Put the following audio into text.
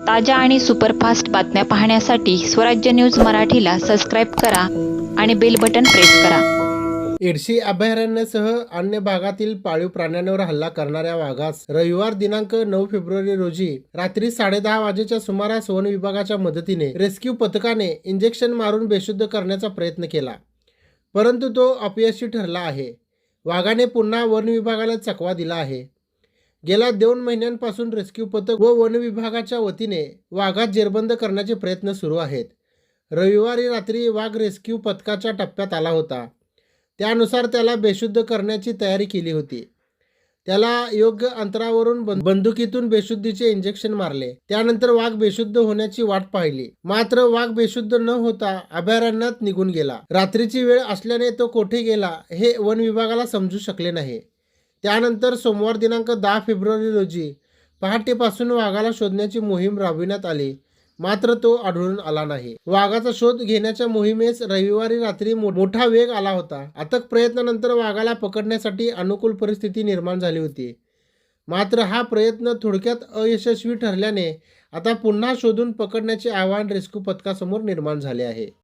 ताज्या आणि सुपरफास्ट बातम्या पाहण्यासाठी स्वराज्य न्यूज मराठीला सबस्क्राईब करा आणि बेल बटन प्रेस करा. एडशी अभयारण्यासह अन्य भागातील पाळीव प्राण्यांवर हल्ला करणाऱ्या वाघास रविवार दिनांक नऊ फेब्रुवारी रोजी रात्री साडेदहा वाजेच्या सुमारास वन विभागाच्या मदतीने रेस्क्यू पथकाने इंजेक्शन मारून बेशुद्ध करण्याचा प्रयत्न केला. परंतु तो अपयशी ठरला आहे. वाघाने पुन्हा वन विभागाला चकवा दिला आहे. गेल्या दोन महिन्यांपासून रेस्क्यू पथक व वन विभागाच्या वतीने वाघात जेरबंद करण्याचे प्रयत्न सुरू आहेत. रविवारी रात्री वाघ रेस्क्यू पथकाच्या टप्प्यात आला होता. त्यानुसार त्याला बेशुद्ध करण्याची तयारी केली होती. त्याला योग्य अंतरावरून बंदुकीतून बेशुद्धीचे इंजेक्शन मारले. त्यानंतर वाघ बेशुद्ध होण्याची वाट पाहिली. मात्र वाघ बेशुद्ध न होता अभयारण्यात निघून गेला. रात्रीची वेळ असल्याने तो कोठे गेला हे वन विभागाला समजू शकले नाही. त्यानंतर सोमवार दिनांक दहा फेब्रुवारी रोजी पहाटेपासून वाघाला शोधण्याची मोहीम राबविण्यात आली. मात्र तो आढळून आला नाही. वाघाचा शोध घेण्याच्या मोहिमेस रविवारी रात्री मो- मोठा वेग आला होता. अथक प्रयत्नानंतर वाघाला पकडण्यासाठी अनुकूल परिस्थिती निर्माण झाली होती. मात्र हा प्रयत्न थोडक्यात अयशस्वी ठरल्याने आता पुन्हा शोधून पकडण्याचे आव्हान रेस्क्यू पथकासमोर निर्माण झाले आहे.